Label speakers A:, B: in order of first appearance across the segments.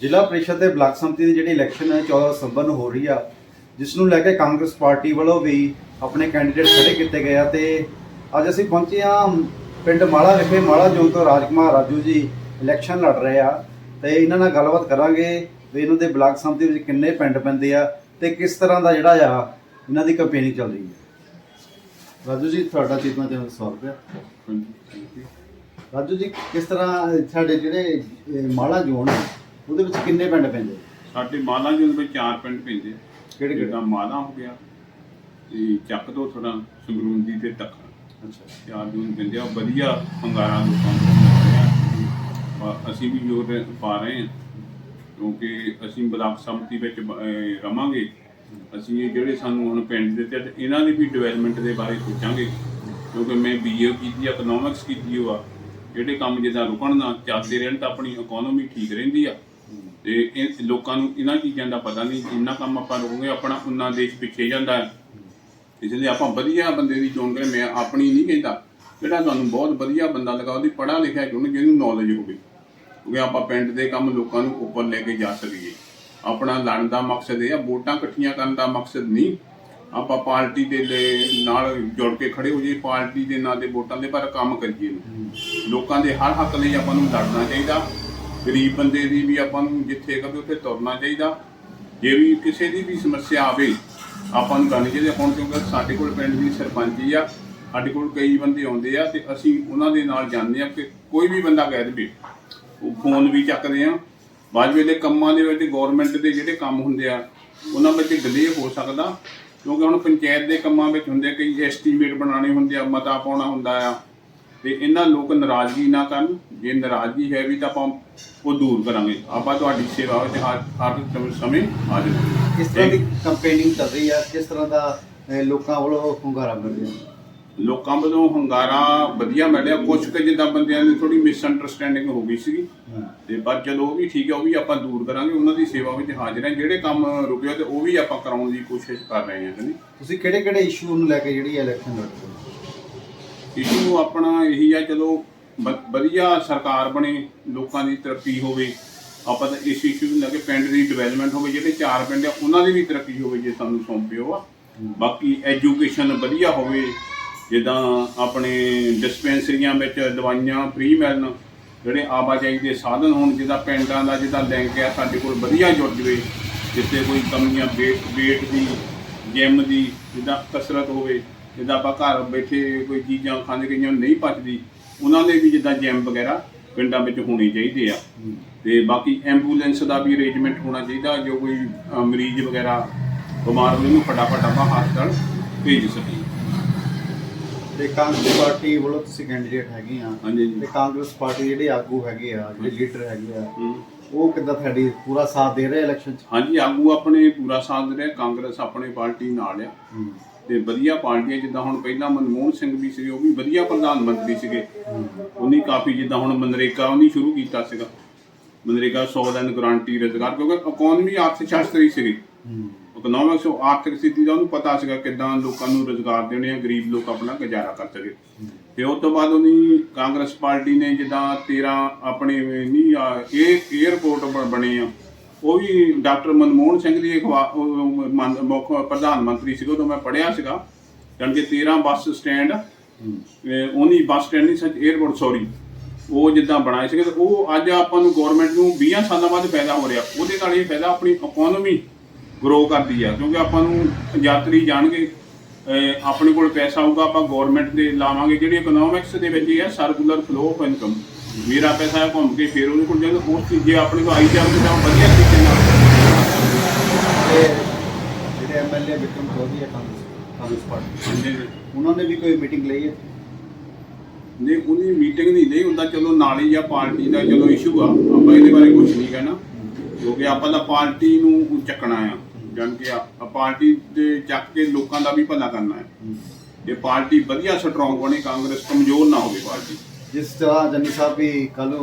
A: ਜ਼ਿਲ੍ਹਾ ਪ੍ਰੀਸ਼ਦ ਦੇ ਬਲਾਕ ਸੰਮਤੀ ਦੀ ਜਿਹੜੀ ਇਲੈਕਸ਼ਨ ਹੈ 14 ਦਸੰਬਰ ਨੂੰ ਹੋ ਰਹੀ ਆ ਜਿਸ ਨੂੰ ਲੈ ਕੇ ਕਾਂਗਰਸ ਪਾਰਟੀ ਵੱਲੋਂ ਵੀ ਆਪਣੇ ਕੈਂਡੀਡੇਟ ਖੜੇ ਕੀਤੇ ਗਏ ਆ ਤੇ ਅੱਜ ਅਸੀਂ ਪਹੁੰਚੇ ਆ ਪਿੰਡ ਮਾਲਾ ਵਿਖੇ ਮਾਲਾ ਜੋਨ ਤੋਂ ਰਾਜਕੁਮਾਰ ਰਾਜੂ ਜੀ ਇਲੈਕਸ਼ਨ ਲੜ ਰਹੇ ਆ ਤੇ ਇਹਨਾਂ ਨਾਲ ਗੱਲਬਾਤ ਕਰਾਂਗੇ ਵੀ ਇਹਨਾਂ ਦੇ ਬਲਾਕ ਸੰਮਤੀ ਵਿੱਚ ਕਿੰਨੇ ਪਿੰਡ ਪੈਂਦੇ ਆ ਤੇ ਕਿਸ ਤਰ੍ਹਾਂ ਦਾ ਜਿਹੜਾ ਆ ਇਹਨਾਂ ਦੀ ਕੰਪੇਨਿੰਗ ਚੱਲ ਰਹੀ ਹੈ। ਰਾਜੂ ਜੀ ਤੁਹਾਡਾ ਚੇਤਨਾ ਚੈਨਲ ਸਵਾਗਤ ਹੈ। ਰਾਜੂ ਜੀ ਕਿਸ ਤਰ੍ਹਾਂ ਸਾਡੇ ਜਿਹੜੇ ਮਾਲਾ ਜੋਨ ਉਹਦੇ ਵਿੱਚ ਕਿੰਨੇ ਪਿੰਡ ਪੈਂਦੇ?
B: ਸਾਡੇ ਮਾਲਾ ਜੀ ਵਿੱਚ ਚਾਰ ਪਿੰਡ ਪੈਂਦੇ।
A: ਕਿਹੜੇ ਕਿਹੜੇ?
B: ਮਾਲਾ ਹੋ ਗਿਆ ਤੇ ਚੱਕ ਤੋਂ ਥੋੜਾ ਸੰਗਰੂੰਦੀ ਤੇ ਤੱਕ
A: ਅੱਛਾ।
B: ਚਾਰ ਜੂਨ ਪੈਂਦੇ ਆ ਵਧੀਆ ਹੰਗਾਰਾ ਲੋਕਾਂ ਨੂੰ ਅਸੀਂ ਵੀ ਜੋਰ ਪਾ ਰਹੇ ਹਾਂ ਕਿਉਂਕਿ ਅਸੀਂ ਬਲਾਕ ਸੰਮਤੀ ਵਿੱਚ ਰਵਾਂਗੇ। ਅਸੀਂ ਇਹ ਜਿਹੜੇ ਸਾਨੂੰ ਹੁਣ ਪਿੰਡ ਦਿੱਤੇ ਆ ਤੇ ਇਹਨਾਂ ਦੀ ਵੀ ਡਿਵੈਲਪਮੈਂਟ ਦੇ ਬਾਰੇ ਸੋਚਾਂਗੇ। ਕਿਉਂਕਿ ਮੈਂ ਬੀਏ ਕੀਤੀ ਆ ਇਕਨੋਮਿਕਸ ਕੀਤੀ ਹੋਆ ਜਿਹੜੇ ਕੰਮ ਜਿੱਦਾਂ ਰੁਕਣ ਨਾ ਚੱਲਦੇ ਰਹਿਣ ਤਾਂ ਆਪਣੀ ਇਕਨੋਮੀ ਠੀਕ ਰਹਿੰਦੀ ਆ। ਤੇ ਇਹ ਲੋਕਾਂ ਨੂੰ ਇਹਨਾਂ ਚੀਜ਼ਾਂ ਦਾ ਪਤਾ ਨਹੀਂ, ਜਿੰਨਾ ਕੰਮ ਆਪਾਂ ਰੋਗੇ ਆਪਣਾ ਉਨਾ ਦੇਸ਼ ਪਿੱਛੇ ਜਾਂਦਾ ਹੈ। ਇਸ ਲਈ ਆਪਾਂ ਵਧੀਆ ਬੰਦੇ ਦੀ ਚੋਣ ਕਰੇ, ਮੈਂ ਆਪਣੀ ਨਹੀਂ ਕਹਿੰਦਾ। ਜਿਹੜਾ ਤੁਹਾਨੂੰ ਬਹੁਤ ਵਧੀਆ ਬੰਦਾ ਲੱਗਾ, ਉਹਦੀ ਪੜ੍ਹਾ ਲਿਖਿਆ ਕਿਉਂ ਜਿਹਨੂੰ ਨੌਲੇਜ ਹੋਵੇ। ਕਿਉਂਕਿ ਆਪਾਂ ਪਿੰਡ ਦੇ ਕੰਮ ਲੋਕਾਂ ਨੂੰ ਉੱਪਰ ਲੈ ਕੇ ਜਾ ਸਕੀਏ। ਆਪਣਾ ਲੜਨ ਦਾ ਮਕਸਦ ਇਹ ਆ, ਵੋਟਾਂ ਇਕੱਠੀਆਂ ਕਰਨ ਦਾ ਮਕਸਦ ਨਹੀਂ। ਆਪਾਂ ਪਾਰਟੀ ਦੇ ਨਾਲ ਜੁੜ ਕੇ ਖੜੇ ਹੋ ਜਾਈਏ, ਪਾਰਟੀ ਦੇ ਨਾਂ ਤੇ ਵੋਟਾਂ ਦੇ ਪਰ ਕੰਮ ਕਰੀਏ। ਲੋਕਾਂ ਦੇ ਹਰ ਹੱਕ ਲਈ ਆਪਾਂ ਨੂੰ ਲੜਨਾ ਚਾਹੀਦਾ। ਗਰੀਬ ਬੰਦੇ ਦੀ ਵੀ ਆਪਾਂ ਨੂੰ ਜਿੱਥੇ ਕਦੇ ਉੱਥੇ ਤੁਰਨਾ ਚਾਹੀਦਾ। ਜੇ ਵੀ ਕਿਸੇ ਦੀ ਵੀ ਸਮੱਸਿਆ ਆਵੇ, ਆਪਾਂ ਨੂੰ ਕਰਨੀ ਚਾਹੀਦੀ ਹੁਣ ਕਿਉਂਕਿ ਸਾਡੇ ਕੋਲ ਪਿੰਡ ਦੀ ਸਰਪੰਚੀ ਆ, ਸਾਡੇ ਕੋਲ ਕਈ ਬੰਦੇ ਆਉਂਦੇ ਆ ਤੇ ਅਸੀਂ ਉਹਨਾਂ ਦੇ ਨਾਲ ਜਾਂਦੇ ਆ ਕਿ ਕੋਈ ਵੀ ਬੰਦਾ ਕਹਿ ਦੇਵੇ। ਉਹ ਫੋਨ ਵੀ ਚੱਕਦੇ ਆ। ਬਾਅਦ ਵੇਲੇ ਕੰਮਾਂ ਦੇ ਵਿੱਚ ਗਵਰਨਮੈਂਟ ਦੇ ਜਿਹੜੇ ਕੰਮ ਹੁੰਦੇ ਆ, ਉਹਨਾਂ ਵਿੱਚ ਡਿਲੇ ਹੋ ਸਕਦਾ। ਕਿਉਂਕਿ ਹੁਣ ਪੰਚਾਇਤ ਦੇ ਕੰਮਾਂ ਵਿੱਚ ਹੁੰਦੇ ਕਈ ਐਸਟੀਮੇਟ ਬਣਾਉਣੇ ਹੁੰਦੇ ਆ, ਮਤਾ ਪਾਉਣਾ ਹੁੰਦਾ ਆ। ਤੇ ਇਹਨਾਂ ਲੋਕ ਨਾਰਾਜ਼ਗੀ ਨਾ ਕਰਨ। ਜੇ ਨਾਰਾਜ਼ਗੀ ਹੈ ਵੀ ਤਾਂ ਆਪਾਂ ਉਹ ਦੂਰ ਕਰਾਂਗੇ। ਆਪਾਂ ਤੁਹਾਡੀ ਸੇਵਾ ਵਿੱਚ ਹਰ ਹਰ ਸਮੇਂ ਹਾਜ਼ਰ ਹਾਂ।
A: ਕਿਸ ਤਰ੍ਹਾਂ ਦੀ ਕੰਪੇਨਿੰਗ ਚੱਲ ਰਹੀ ਆ? ਕਿਸ ਤਰ੍ਹਾਂ ਦਾ ਅਹ, ਲੋਕਾਂ ਵੱਲੋਂ ਹੁੰਗਾਰਾ ਮਿਲ ਰਿਹਾ?
B: ਲੋਕਾਂ ਵੱਲੋਂ ਹੰਗਾਰਾ ਵਧੀਆ ਮਿਲਿਆ ਕੁਝ ਕੁ ਜਿੱਦਾਂ ਬੰਦਿਆਂ ਦੀ ਥੋੜੀ ਮਿਸਅੰਡਰਸਟੈਂਡਿੰਗ ਹੋ ਗਈ ਸੀਗੀ। ਤੇ ਪਰ ਚਲੋ ਉਹ ਵੀ ਠੀਕ ਹੈ ਉਹ ਵੀ ਆਪਾਂ ਦੂਰ ਕਰਾਂਗੇ। ਉਹਨਾਂ ਦੀ ਸੇਵਾ ਵਿੱਚ ਹਾਜ਼ਰ ਹਾਂ। ਜਿਹੜੇ ਕੰਮ ਰੁਕਿਆ ਤੇ ਉਹ ਵੀ ਆਪਾਂ ਕਰਾਉਣ ਦੀ ਕੋਸ਼ਿਸ਼ ਕਰ ਰਹੇ ਹਾਂ ਜੀ?
A: ਤੁਸੀਂ ਕਿਹੜੇ ਕਿਹੜੇ ਇਸ਼ੂ ਨੂੰ ਲੈ ਕੇ ਜਿਹੜੀ ਇਲੈਕਸ਼ਨ ਲੜ ਰਹੇ ਹੋ?
B: ਇਸ਼ੂ ਆਪਣਾ ਇਹੀ ਆ ਚਲੋ ਵਧੀਆ ਸਰਕਾਰ ਬਣੇ ਲੋਕਾਂ ਦੀ ਤਰੱਕੀ ਹੋਵੇ ਆਪਾਂ ਤਾਂ ਇਸ ਇਸ਼ੂ ਨੂੰ ਲੈ ਕੇ ਪਿੰਡ ਦੀ ਡਿਵੈਲਪਮੈਂਟ ਹੋਵੇ ਜਿਹੜੇ ਚਾਰ ਪਿੰਡ ਆ ਉਹਨਾਂ ਦੀ ਵੀ ਤਰੱਕੀ ਹੋਵੇ ਜੇ ਸਾਨੂੰ ਸੌਂਪਿਓ ਆ। ਬਾਕੀ ਐਜੂਕੇਸ਼ਨ ਵਧੀਆ ਹੋਵੇ ਜਿੱਦਾਂ ਆਪਣੇ ਡਿਸਪੈਂਸਰੀਆਂ ਵਿੱਚ ਦਵਾਈਆਂ ਫ੍ਰੀ ਮਿਲਣ ਜਿਹੜੇ ਆਵਾਜਾਈ ਦੇ ਸਾਧਨ ਹੋਣ ਜਿੱਦਾਂ ਪਿੰਡਾਂ ਦਾ ਜਿੱਦਾਂ ਲਿੰਕ ਆ ਸਾਡੇ ਕੋਲ ਵਧੀਆ ਜੁੜ ਜਵੇ ਜਿੱਥੇ ਕੋਈ ਕਮੀਆਂ ਵੇਟ ਵੇਟ ਦੀ ਜਿਮ ਦੀ ਜਿੱਦਾਂ ਕਸਰਤ ਹੋਵੇ ਜਿੱਦਾਂ ਆਪਾਂ ਘਰ ਬੈਠੇ ਕੋਈ ਚੀਜ਼ਾਂ ਖਾਂਦੇ ਗਈਆਂ ਨਹੀਂ ਪਚਦੀ ਉਹਨਾਂ ਦੇ ਵੀ ਜਿੱਦਾਂ ਜਿਮ ਵਗੈਰਾ ਪਿੰਡਾਂ ਵਿੱਚ ਹੋਣੇ ਚਾਹੀਦੇ ਆ। ਤੇ ਬਾਕੀ ਐਂਬੂਲੈਂਸ ਦਾ ਵੀ ਅਰੇਂਜਮੈਂਟ ਹੋਣਾ ਚਾਹੀਦਾ ਜੋ ਕੋਈ ਅ, ਮਰੀਜ਼ ਵਗੈਰਾ ਬਿਮਾਰ ਹੋਵੇ ਉਹਨੂੰ ਫਟਾਫਟ ਆਪਾਂ ਹਸਪਤਾਲ ਭੇਜ ਸਕੀਏ।
A: ਤੇ ਕਾਂਗਰਸ ਪਾਰਟੀ ਵੱਲੋਂ ਤੁਸੀਂ ਕੈਂਡੀਡੇਟ ਹੈਗੇ ਆ।
B: ਹਾਂਜੀ ਜੀ
A: ਤੇ ਕਾਂਗਰਸ ਪਾਰਟੀ ਦੇ ਜਿਹੜੇ ਆਗੂ ਹੈਗੇ ਆ ਜਿਹੜੇ ਲੀਡਰ ਹੈਗੇ ਆ। ਉਹ ਕਿੱਦਾਂ ਤੁਹਾਡੀ ਪੂਰਾ ਸਾਥ ਦੇ ਰਹੇ ਇਲੈਕਸ਼ਨ 'ਚ?
B: ਹਾਂਜੀ ਆਗੂ ਆਪਣੇ ਪੂਰਾ ਸਾਥ ਦੇ ਰਿਹਾ ਕਾਂਗਰਸ ਆਪਣੇ ਪਾਰਟੀ ਨਾਲ ਆ। ਤੇ ਵਧੀਆ ਪਾਰਟੀਆਂ ਜਿੱਦਾਂ ਹੁਣ ਪਹਿਲਾਂ ਮਨਮੋਹਨ ਸਿੰਘ ਵੀ ਸੀਗੇ ਉਹ ਵੀ ਵਧੀਆ ਪ੍ਰਧਾਨ ਮੰਤਰੀ ਸੀਗੇ। ਉਹਨੀ ਕਾਫੀ ਜਿੱਦਾਂ ਹੁਣ ਮਨਰੇਗਾ ਉਹਨੀ ਸ਼ੁਰੂ ਕੀਤਾ ਸੀਗਾ। ਮਨਰੇਗਾ 100 ਦਿਨ ਗਾਰੰਟੀ ਰੁਜ਼ਗਾਰ ਕਿਉਂਕਿ ਇਕਨੋਮੀ ਅਰਥ ਸ਼ਾਸਤਰੀ ਸੀਗੀ। ਇਕਨੋਮਿਕਸ ਆਰਥਿਕ ਸਥਿਤੀ ਦਾ ਉਹਨੂੰ ਪਤਾ ਸੀਗਾ ਕਿੱਦਾਂ ਲੋਕਾਂ ਨੂੰ ਰੁਜ਼ਗਾਰ ਦੇਣੇ ਆ ਗਰੀਬ ਲੋਕ ਆਪਣਾ ਗੁਜ਼ਾਰਾ ਕਰ ਸਕੇ ਤੇ ਉਸ ਤੋਂ ਬਾਅਦ ਉਹਦੀ ਕਾਂਗਰਸ ਪਾਰਟੀ ਨੇ ਜਿੱਦਾਂ 13 ਆਪਣੇ ਨਹੀਂ, ਆ, ਇਹ 에어ਪੋਰਟ ਬਣੇ ਆ। ਉਹ ਵੀ ਡਾਕਟਰ ਮਨਮੋਹਨ ਸਿੰਘ ਦੀ ਮੁੱਖ ਪ੍ਰਧਾਨ ਮੰਤਰੀ ਸੀਗਾ, ਉਦੋਂ ਮੈਂ ਪੜਿਆ ਸੀਗਾ। ਜਾਨ ਕਿ 13 ਬੱਸ ਸਟੈਂਡ ਉਹਨੀ ਬੱਸ ਸਟੈਂਡ ਨਹੀਂ ਸੱਚ ਏਅਰਪੋਰਟ ਸੌਰੀ ਉਹ ਜਿੱਦਾਂ ਬਣਾਏ ਸੀਗੇ ਤੇ ਉਹ ਅੱਜ ਆਪਾਂ ਨੂੰ ਗਵਰਨਮੈਂਟ ਨੂੰ 20 ਸਾਲਾਂ ਬਾਅਦ ਫਾਇਦਾ ਹੋ ਰਿਹਾ। ਉਹਦੇ ਨਾਲ ਇਹ ਫਾਇਦਾ ਆਪਣੀ ਇਕਨੋਮੀ ਗਰੋ ਕਰਦੀ ਆ, ਕਿਉਂਕਿ ਆਪਾਂ ਨੂੰ ਯਾਤਰੀ ਜਾਣਗੇ। ਆਪਣੇ ਕੋਲ ਪੈਸਾ ਆਊਗਾ ਆਪਾਂ ਗਵਰਨਮੈਂਟ ਦੇ ਲਾਵਾਂਗੇ ਜਿਹੜੀ ਇਕਨੋਮਿਕਸ ਦੇ ਵਿੱਚ ਇਹ ਹੈ ਸਰਕੂਲਰ ਫਲੋ ਆਫ ਇਨਕਮ ਮੇਰਾ ਪੈਸਾ ਹੈ ਘੁੰਮ ਕੇ ਫੇਰ ਉਹਦੇ ਕੋਲ ਜਾਂਦਾ ਉਸ ਚੀਜ਼ ਜੇ ਆਪਣੇ ਕੋਲ ਆਈ ਜਾਵੇ ਤਾਂ ਵਧੀਆ ਤਰੀਕੇ ਨਾਲ।
A: ਜਿਹੜੇ ਐਮਐਲਏ ਵਿਕਰਮ ਚੌਧਰੀ ਆ ਕਾਂਗਰਸ ਪਾਰਟੀ ਉਹਨਾਂ ਨੇ ਵੀ ਕੋਈ ਮੀਟਿੰਗ ਲਈ ਹੈ?
B: ਨਹੀਂ ਉਹਦੀ ਮੀਟਿੰਗ ਨਹੀਂ ਨਹੀਂ ਹੁੰਦਾ ਚਲੋ ਨਾਲ ਹੀ ਆ ਪਾਰਟੀ ਦਾ ਚਲੋ ਇਸ਼ੂ ਆ ਆਪਾਂ ਇਹਦੇ ਬਾਰੇ ਕੁਝ ਨਹੀਂ ਕਹਿਣਾ। ਕਿਉਂਕਿ ਆਪਾਂ ਤਾਂ ਪਾਰਟੀ ਨੂੰ ਚੱਕਣਾ ਆ ਜਾਣ ਕੇ ਆ ਪਾਰਟੀ ਦੇ ਚੱਕ ਕੇ ਲੋਕਾਂ ਦਾ ਵੀ ਭਲਾ ਕਰਨਾ ਹੈ। ਜੇ ਪਾਰਟੀ ਵਧੀਆ ਸਟਰੋਂਗ ਬਣੇ ਕਾਂਗਰਸ ਕਮਜ਼ੋਰ ਨਾ ਹੋਵੇ ਪਾਰਟੀ।
A: ਜਿਸ ਤਰ੍ਹਾਂ ਜੰਨੀ ਸਾਹਿਬ ਵੀ ਕੱਲ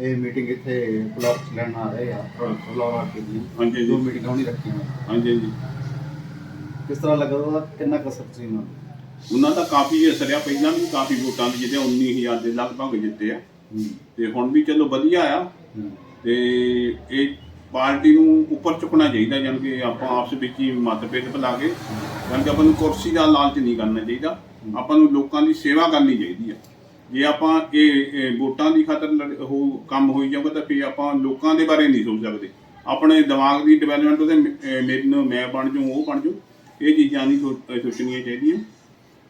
A: ਇਹ ਮੀਟਿੰਗ ਇੱਥੇ ਬਲਾਕ ਚ ਲੈਣ ਆ ਰਹੇ ਆ ਬਲਾਕ ਕੇ ਦੀ
B: ਹਾਂਜੀ
A: ਦੋ
B: ਜੀ
A: ਮੀਟਿੰਗਾਂ ਹੋਣੀ ਰੱਖੀਆਂ
B: ਹਾਂਜੀ ਹਾਂਜੀ।
A: ਕਿਸ ਤਰ੍ਹਾਂ ਲੱਗਾ ਉਹਦਾ? ਕਿੰਨਾ ਕਸਰ ਸੀ ਉਹਨਾਂ ਨੂੰ
B: ਉਹਨਾਂ ਦਾ ਕਾਫੀ ਅਸਰ ਆ। ਪਹਿਲਾਂ ਵੀ ਕਾਫੀ ਵੋਟਾਂ ਦੀ ਜਿੱਤੇ 19000 ਦੇ ਲਗਭਗ ਜਿੱਤੇ ਆ। ਤੇ ਹੁਣ ਵੀ ਚਲੋ ਵਧੀਆ ਆ। ਤੇ ਇਹ ਪਾਰਟੀ ਨੂੰ ਉੱਪਰ ਚੁੱਕਣਾ ਚਾਹੀਦਾ ਜਾਣੀ ਕਿ ਆਪਾਂ ਆਪਸ ਵਿੱਚ ਹੀ ਮਤਭੇਦ ਭੁਲਾ ਕੇ ਜਾਣੀ ਕਿ ਆਪਾਂ ਨੂੰ ਕੁਰਸੀ ਦਾ ਲਾਲਚ ਨਹੀਂ ਕਰਨਾ ਚਾਹੀਦਾ। ਆਪਾਂ ਨੂੰ ਲੋਕਾਂ ਦੀ ਸੇਵਾ ਕਰਨੀ ਚਾਹੀਦੀ ਹੈ। ਜੇ ਆਪਾਂ ਇਹ ਵੋਟਾਂ ਦੀ ਖਾਤਰ ਉਹ ਕੰਮ ਹੋਈ ਜਾਊਗਾ ਤਾਂ ਫਿਰ ਆਪਾਂ ਲੋਕਾਂ ਦੇ ਬਾਰੇ ਨਹੀਂ ਸੋਚ ਸਕਦੇ। ਆਪਣੇ ਦਿਮਾਗ ਦੀ ਡਿਵੈਲਪਮੈਂਟ ਉਹਦੇ ਮੈਨੂੰ ਮੈਂ ਬਣ ਜਾਊਂ ਉਹ ਬਣ ਜਾਊਂ ਇਹ ਚੀਜ਼ਾਂ ਨਹੀਂ ਸੋਚਣੀਆਂ ਚਾਹੀਦੀਆਂ।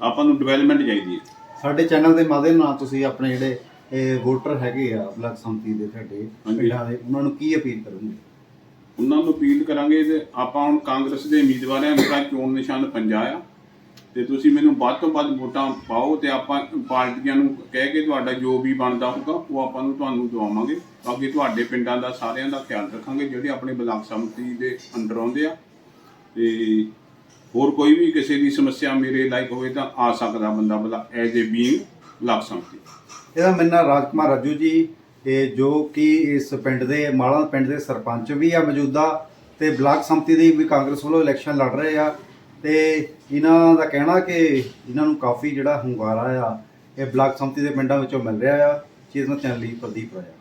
B: ਆਪਾਂ ਨੂੰ ਡਿਵੈਲਪਮੈਂਟ ਚਾਹੀਦੀ ਹੈ।
A: ਸਾਡੇ ਚੈਨਲ ਦੇ ਮਾਧਿਅਮ ਨਾਲ ਤੁਸੀਂ ਆਪਣੇ ਜਿਹੜੇ ਵੋਟਰ ਹੈਗੇ ਆ ਬਲਾਕ ਸੰਮਤੀ ਦੇ ਤੁਹਾਡੇ। ਪਿੰਡਾਂ ਦੇ ਉਹਨਾਂ ਨੂੰ ਕੀ ਅਪੀਲ ਕਰੋਗੇ?
B: ਉਹਨਾਂ ਨੂੰ ਅਪੀਲ ਕਰਾਂਗੇ ਤੇ ਆਪਾਂ ਹੁਣ ਕਾਂਗਰਸ ਦੇ ਉਮੀਦਵਾਰ ਆ ਮੇਰਾ ਚੋਣ ਨਿਸ਼ਾਨ ਪੰਜਾ ਆ। ਤੇ ਤੁਸੀਂ ਮੈਨੂੰ ਵੱਧ ਤੋਂ ਵੱਧ ਵੋਟਾਂ ਪਾਓ ਤੇ ਆਪਾਂ ਪਾਰਟੀਆਂ ਨੂੰ ਕਹਿ ਕੇ ਤੁਹਾਡਾ ਜੋ ਵੀ ਬਣਦਾ ਹੋਊਗਾ, ਉਹ ਆਪਾਂ ਨੂੰ ਤੁਹਾਨੂੰ ਦਵਾਵਾਂਗੇ। ਬਾਕੀ ਤੁਹਾਡੇ ਪਿੰਡਾਂ ਦਾ ਸਾਰਿਆਂ ਦਾ ਖਿਆਲ ਰੱਖਾਂਗੇ, ਜਿਹੜੇ ਆਪਣੇ ਬਲਾਕ ਸਮਿਤੀ ਦੇ ਅੰਡਰ ਆਉਂਦੇ ਆ। ਤੇ ਹੋਰ ਕੋਈ ਵੀ ਕਿਸੇ ਦੀ ਸਮੱਸਿਆ ਮੇਰੇ ਲਾਇਕ ਹੋਵੇ ਤਾਂ ਆ ਸਕਦਾ ਬੰਦਾ ਬਲਾ ਐਜ਼ ਏ ਬੀਇੰਗ ਬਲਾਕ ਸੰਮਤੀ।
A: ਇਹਦਾ ਮੇਰਾ ਨਾਂ ਰਾਜਕੁਮਾਰ ਰਾਜੂ ਜੀ ਇਹ ਜੋ ਕਿ ਇਸ ਪਿੰਡ ਦੇ, ਮਾਲਾ ਪਿੰਡ ਦੇ ਸਰਪੰਚ ਵੀ ਆ ਮੌਜੂਦਾ ਤੇ ਬਲਾਕ ਸੰਮਤੀ ਦੀ ਵੀ ਕਾਂਗਰਸ ਵੱਲੋਂ ਇਲੈਕਸ਼ਨ ਲੜ ਰਹੇ ਆ। ਤੇ ਇਹਨਾਂ ਦਾ ਕਹਿਣਾ ਕਿ ਇਹਨਾਂ ਨੂੰ ਕਾਫੀ ਜਿਹੜਾ ਹੁੰਗਾਰਾ ਆ, ਇਹ ਬਲਾਕ ਸੰਮਤੀ ਦੇ ਪਿੰਡਾਂ ਵਿੱਚੋਂ ਮਿਲ ਰਿਹਾ ਆ ਚੀਜ਼ ਨਾਲ ਚੈਨਲ ਲਈ ਪ੍ਰਦੀਪ ਰਾਇਆ